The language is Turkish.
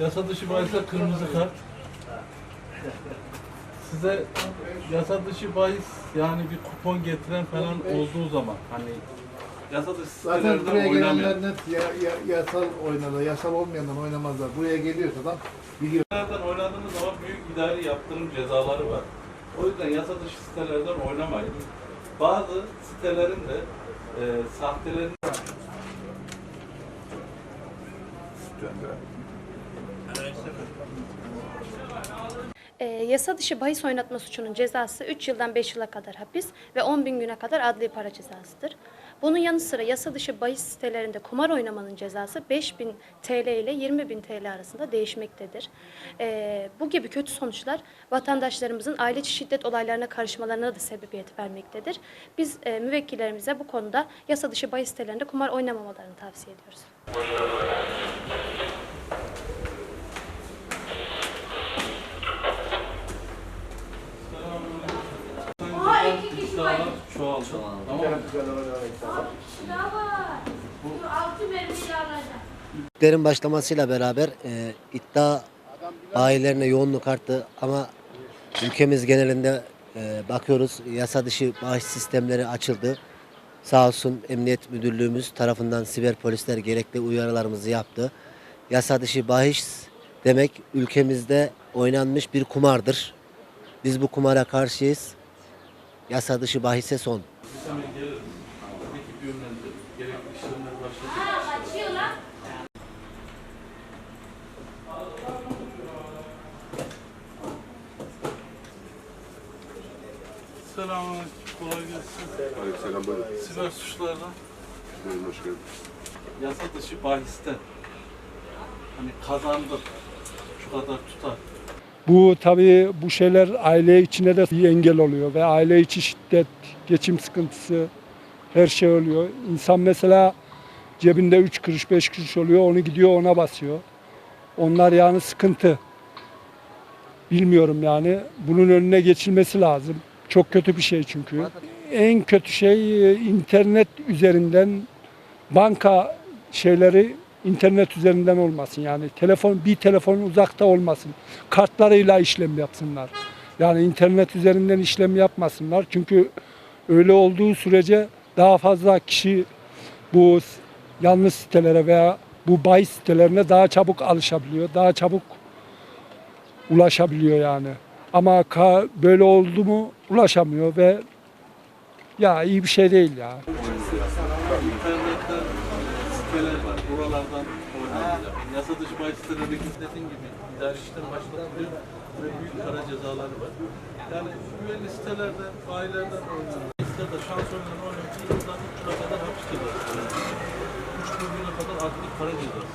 Yasa dışı bahisler kırmızı kart. Size yasa dışı bahis yani bir kupon getiren falan olduğu zaman hani yasa dışı Zaten sitelerde buraya oynamayan. gelenler net ya, ya, yasal oynarlar. Yasal olmayandan oynamazlar. Buraya geliyorsa adam biliyor. Sitelerden oynadığınız zaman büyük idari yaptırım cezaları var. O yüzden yasa dışı sitelerden oynamayın. Bazı sitelerin de e, sahtelerin E, yasa dışı bahis oynatma suçunun cezası 3 yıldan 5 yıla kadar hapis ve 10 bin güne kadar adli para cezasıdır. Bunun yanı sıra yasa dışı bahis sitelerinde kumar oynamanın cezası 5 bin TL ile 20 bin TL arasında değişmektedir. E, bu gibi kötü sonuçlar vatandaşlarımızın aile içi şiddet olaylarına karışmalarına da sebebiyet vermektedir. Biz e, müvekkillerimize bu konuda yasa dışı bahis sitelerinde kumar oynamamalarını tavsiye ediyoruz. Var. çoğaldı. Tamam mı? Bu altı mermiyle alacak. Liglerin başlamasıyla beraber e, iddia bayilerine yoğunluk arttı ama ülkemiz genelinde e, bakıyoruz yasa dışı bahis sistemleri açıldı. Sağ olsun Emniyet Müdürlüğümüz tarafından siber polisler gerekli uyarılarımızı yaptı. Yasa dışı bahis demek ülkemizde oynanmış bir kumardır. Biz bu kumara karşıyız. Yasa dışı bahise son. Selamünaleyküm. Kolay gelsin. Aleykümselam buyurun. Siber suçlardan Buyurun hoş geldiniz. yasa dışı bahisten hani kazandık şu kadar tutar. Bu tabii bu şeyler aile içine de bir engel oluyor ve aile içi şiddet, geçim sıkıntısı her şey oluyor. İnsan mesela cebinde 3 kuruş 5 kuruş oluyor onu gidiyor ona basıyor. Onlar yani sıkıntı. Bilmiyorum yani bunun önüne geçilmesi lazım. Çok kötü bir şey çünkü. En kötü şey e, internet üzerinden banka şeyleri internet üzerinden olmasın. Yani telefon bir telefon uzakta olmasın. Kartlarıyla işlem yapsınlar. Yani internet üzerinden işlem yapmasınlar. Çünkü öyle olduğu sürece daha fazla kişi bu yanlış sitelere veya bu bahis sitelerine daha çabuk alışabiliyor. Daha çabuk ulaşabiliyor yani. Ama böyle oldu mu ulaşamıyor ve ya iyi bir şey değil ya. Var. Buralardan oynanacak. Yasa dışı bahis sitelerindeki dediğim gibi idari işlem başlatılıyor ve büyük para cezaları var. Yani güvenli sitelerde, bayilerden oynanan sitelerde şans oynanan oynanan bir yıldan üç yıla kadar hapis cezası. Üç milyona kadar adli para cezası.